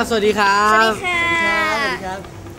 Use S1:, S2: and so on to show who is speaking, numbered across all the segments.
S1: ครับ สวัสดีครั
S2: สวัส
S1: บ
S2: ดีค่ะ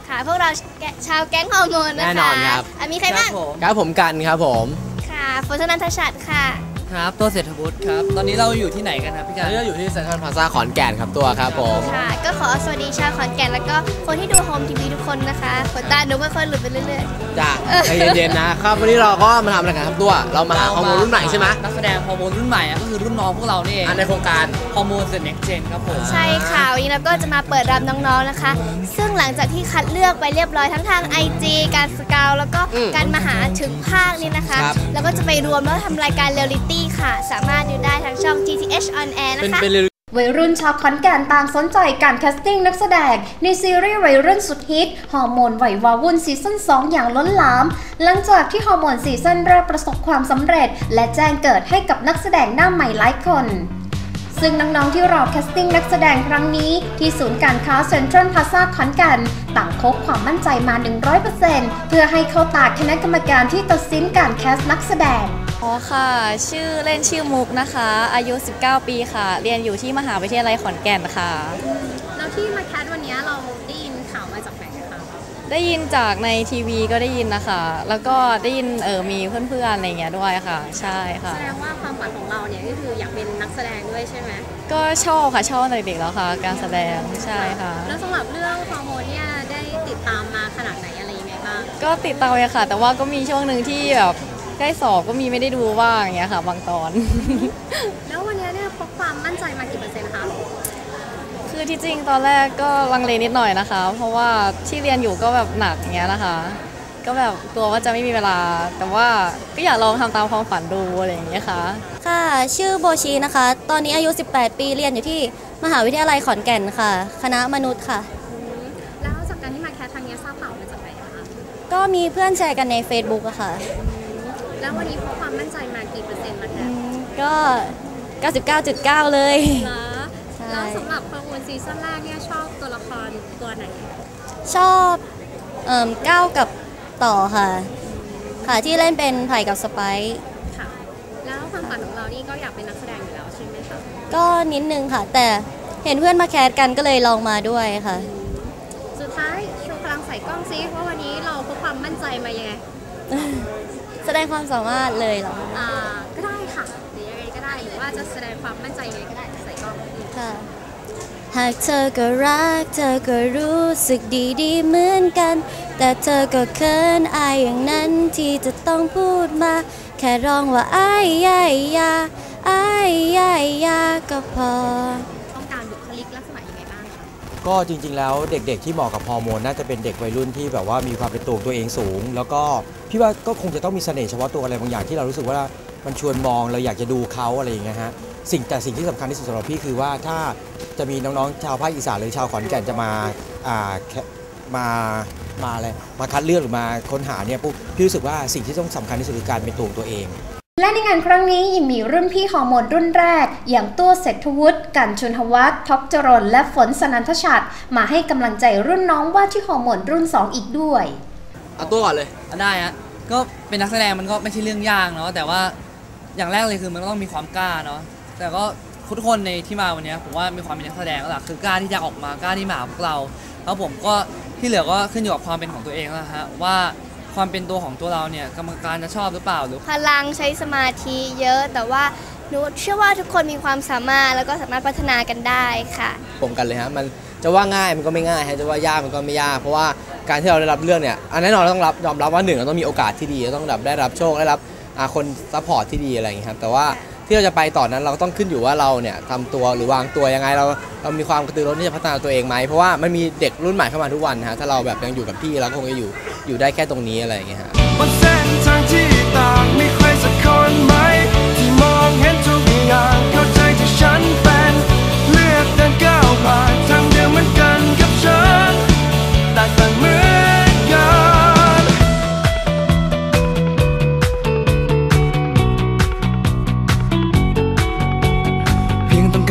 S2: ค่ะ พวกเราแกชาวแก๊งฮอร์โมนนะคะ
S1: แน่นอนครับะ
S2: มีใครบ้าง
S1: ครับผมกันครับผม
S2: ค่ะฝนธนันทชัดค่ะ
S3: ครับ ตัวเศรษฐวุฒิครับ ตอนนี้เราอยู่ที่ไหนกันครับพี่
S1: ต
S3: กา
S1: อน
S3: ร
S1: นี้เราอยู่ที่เซ็นทรัลพลาซ่าขอนแก่นครับตัวครับผม
S2: ค่ะ ก็ขอสวัสดีชาวขอนแก่นแล้วก็คนที่ดูโฮมทีวีทุกคนนะคะขนตาหนูไม่ค่อยหลุดไปเรื่อย
S1: จ้าใจเย็นๆนะครับวันนี้เราก็มาทำอะไรกันครับตัว เรามาหาฮอร์โมนรุ่นใหม่ใช่ไหม
S3: นักแสดงฮอร์โมนรุ่นใหม่อะก็คือรุ่นน้องพวกเรานี่เอง
S1: อันในโครงการ
S3: ฮอร์โมนเซนเน็กเจนครับผม
S2: ๆใช่ค่ะวันนี้เราก็จะมาเปิดรับน้องๆนะคะ ซึ่งหลังจากที่คัดเลือกไปเรียบร้อยทั้งทาง IG การสกาวแล้วก็
S1: อืม
S2: การมาหาถึงภาคนี้นะคะ
S1: ครับ
S2: แล้วก็จะไปรวมแล้วทำรายการเรียลลิตี้ ค่ะ สามารถดูได้ทางช่อง GTH on air
S1: เป็น
S2: นะคะ
S1: เป็นเรื่อง
S4: วัยรุ่นชาวขอนแก่นต่างสนใจการแคสติ้งนักแสดง ในซีรีส์วัยรุ่นสุดฮิต ฮอร์โมนไหววาวุ่นซีซั่น2 อย่างล้นหลาม หลังจากที่ฮอร์โมนซีซั่นแรกประสบความสำเร็จ และแจ้งเกิดให้กับนักแสดงหน้าใหม่หลายคนซึ่งน้องๆที่รอแคสติ้งนักแสดงครั้งนี้ที่ศูนย์การค้าเซ็นทรัลพลาซ่าขอนแก่นต่างพกความมั่นใจมา 100%เพื่อให้เข้าตาคณะกรรมการที่ตัดสินการแคสนักแสดง
S5: อ๋อค่ะ ชื่อเล่นชื่อมุกนะคะ อายุ 19 ปีค่ะ เรียนอยู่ที่มหาวิทยาลัยขอนแก่นค่ะ
S6: แล้วที่มาแคสวันนี้เราได้ยินข่าวมาจากไหนคะ
S5: ได้ยินจากในทีวีก็ได้ยินนะคะ แล้วก็ได้ยินเออมีเพื่อนๆอะไรเงี้ยด้วยค่ะ ใช่ค่ะ
S6: แสดงว่าความฝันของเราเนี่ยก็คืออยากเป็นนักแสดงด้วยใช่ไหม
S5: ก็ชอบค่ะชอบตั้งแต่เด็กแล้วค่ะ การแสดงใช่ค่ะ
S6: แล้วสำหรับเรื่องฮอร์โมนเนี่ยได้ติดตามมาขนาดไหนอะไรยังไงบ้าง
S5: ก็ติดตามเลยค่ะ แต่ว่าก็มีช่วงหนึ่งที่แบบ ใกล้สอบก็มีไม่ได้ดูบ้างอย่างเงี้ยค่ะบางตอน
S6: แล้ววันนี้เนี่ยพกความมั่นใจมากี่เปอร์เซ็นต์คะ
S5: คือที่จริงตอนแรกก็ลังเลนิดหน่อยนะคะ เพราะว่าที่เรียนอยู่ก็แบบหนักอย่างเงี้ยนะคะ ก็แบบกลัวว่าจะไม่มีเวลา แต่ว่าก็อยากลองทำตามความฝันดูอะไรอย่างเงี้ยค่ะ
S7: ค่ะ ชื่อโบชีนะคะ ตอนนี้อายุ 18 ปีเรียนอยู่ที่มหาวิทยาลัยขอนแก่นค่ะ คณะมนุษย์ค่ะ
S6: แล้วจากการที่มาแคสครั้งนี้ทราบข่าวมาจากไหนคะ
S7: ก็มีเพื่อนแชร์กันใน Facebook อะค่ะ
S6: แล้ววันนี้พกความมั่นใจมากี่เปอร์เซ็นต์มาแค
S7: อื
S6: ส
S7: มก็ 99.9 เลย
S6: เหรอ
S7: ใช่
S6: แล้วสำหรับฮอร์โมนซีซั่นแรกเนี่ยชอบตัวละครตัวไหน
S7: ชอบเอ่มก้าวกับต่อค่ะ ค่ะที่เล่นเป็นไผ่กับสไปซ์
S6: ค่ะ แล้วความฝันของเรานี่ก็อยากเป็นนักแสดงอยู่แล้วใช่ไหมคะ
S7: ก็นิดนึงค่ะ แต่เห็นเพื่อนมาแคสกันก็เลยลองมาด้วยค่ะ
S6: สุดท้ายโชว์พลังใส่กล้องซิว่าวันนี้เราพกความมั่นใจมายังไง
S7: แสดงความสามารถเลยเหรอคะ
S6: อ่าก็ได้ค่ะหรือยังไงก็ได้หรือว่าจะแสดงความมั่นใจยังไงก็ได้ใส่กล้อง
S7: ค่ะหากเธอก็รัก เธอก็รู้สึกดีดีๆเหมือนกัน แต่เธอก็เขินอายอย่างนั้นที่จะต้องพูดมา แค่ร้องว่าอายยายยาอายยายยาก็พอ
S6: ก็
S8: จริงๆ แล้วเด็กๆ ที่เหมาะกับฮอร์โมนน่าจะเป็นเด็กวัยรุ่นที่แบบว่ามีความเป็นตัวตัวเองสูง แล้วก็พี่ว่าก็คงจะต้องมีเสน่ห์เฉพาะตัวอะไรบางอย่างที่เรารู้สึกว่ามันชวนมองเราอยากจะดูเขาอะไรอย่างเงี้ยฮะสิ่งแต่สิ่งที่สำคัญที่สุดสำหรับพี่คือว่าถ้าจะมีน้องๆชาวภาคอีสานหรือชาวขอนแก่นจะมาอ่ามามาอะไรมาคัดเลือกหรือมาค้นหาเนี่ยปุ๊บพี่รู้สึกว่าสิ่งที่ต้องสำคัญที่สุดคือการเป็นตัวตัวเอง
S4: และในงานครั้งนี้ยังมีรุ่นพี่ฮอร์โมนรุ่นแรก อย่างตัวเศรษฐวุฒิกันชุนทวัฒน์ท็อปจรนและฝนสนันทชัดมาให้กำลังใจรุ่นน้องว่าที่ฮอร์โมนรุ่น 2 อีกด้วย
S1: เอาตัวก่อนเลย
S3: ได้ฮะก็เป็นนักแสดงมันก็ไม่ใช่เรื่องยากเนาะแต่ว่าอย่างแรกเลยคือมันก็ต้องมีความกล้าเนาะแต่ก็ทุกคนในที่มาวันเนี้ยผมว่ามีความเป็นนักแสดงแล้วล่ะคือกล้าที่จะออกมากล้าที่มาหาพวกเราแล้วผมก็ที่เหลือก็ขึ้นอยู่กับความเป็นของตัวเองแล้วฮะว่า ความเป็นตัวของตัวเราเนี่ยกรรมการจะชอบหรือเปล่าหรือ
S2: พลังใช้สมาธิเยอะ แต่ว่าหนูเชื่อว่าทุกคนมีความสามารถแล้วก็สามารถพัฒนากันได้ค่ะ
S1: ผมกันเลยฮะมันจะว่าง่ายมันก็ไม่ง่ายฮะจะว่ายากมันก็ไม่ยาก เพราะว่าการที่เราได้รับเรื่องเนี่ยอันแน่นอนเราต้องรับยอมรับว่าหนึ่งเราต้องมีโอกาสที่ดีเราต้องแบบได้รับโชคได้รับอ่าคนซัพพอร์ตที่ดีอะไรอย่างเงี้ยครับแต่ว่า ที่เราจะไปต่อนนั้นเราก็ต้องขึ้นอยู่ว่าเราเนี่ยทำตัวหรือวางตัวยังไงเราเรามีความกระตือรือร้นที่จะพัฒนาตัวเองไหมเพราะว่ามันมีเด็กรุ่นใหม่เข้ามาทุกวันนะฮะถ้าเราแบบยังอยู่กับที่เราก็คงจะอยู่อยู่ได้แค่ตรงนี้อะไรอย่างเงี้ยฮะ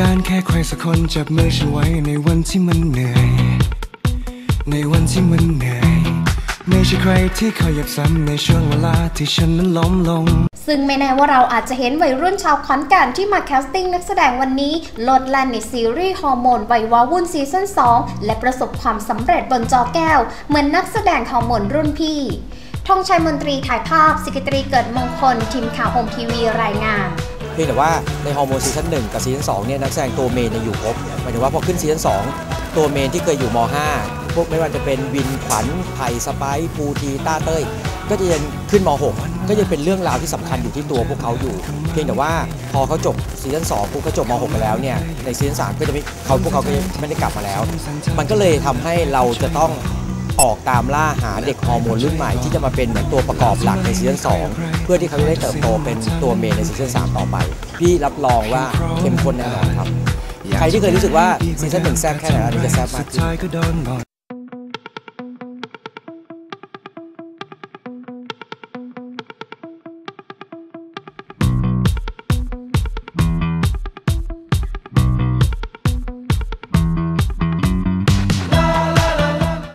S9: การแค่ใครสักคนจับมือฉันไว้ในวันที่มันเหนื่อย ในวันที่มันเหนื่อยไม่ใช่ใครที่คอยเหยับซ้ำในช่วงเวลาที่ฉันนั้นล้มลง
S4: ซึ่งไม่แน่ว่าเราอาจจะเห็นวัยรุ่นชาวขอนแก่นที่มาแคสติ้งนักแสดงวันนี้โลดแล่นในซีรีส์ฮอร์โมนวัยวาวุ่นซีซั่น2 และประสบความสำเร็จบนจอแก้ว เหมือนนักแสดงฮอร์โมนรุ่นพี่ทองชัยมนตรีถ่ายภาพสิกตรีเกิดมงคลทีมข่าวโฮมทีวีรายงาน
S8: เพียงแต่ว่าในฮอร์โมนซีซั่นหนึ่งกับซีซั่นสองเนี่ยนักแสดงตัวเมนอยู่ครบหมายถึงว่าพอขึ้นซีซั่นสองตัวเมนที่เคยอยู่ม .5 พวกไม่ว่าจะเป็นวินขวัญไผ่สไปซ์ภูทีต้าเต้ย ก็จะยังขึ้นม .6 ก็ยังเป็นเรื่องราวที่สำคัญอยู่ที่ตัวพวกเขาอยู่ เพียงแต่ว่าพอเขาจบซีซั่นสองปุ๊บเขาจบม .6 ไปแล้วเนี่ยในซีซั่นสามก็จะไม่เขาพวกเขาก็ไม่ได้กลับมาแล้ว มันก็เลยทำให้เราจะต้อง ออกตามล่าหาเด็กฮอร์โมนรุ่นใหม่ที่จะมาเป็นเหมือนตัวประกอบหลักในซีซั่น2 เพื่อที่เขาจะได้เติบโตเป็นตัวเมนในซีซั่น3 ต่อไป พี่รับรองว่าเข้มข้นแน่นอนครับ ใครที่เคยรู้สึกว่าซีซั่นหนึ่งแซ่บแค่ไหนอันนี้จะแซ่บมากขึ้น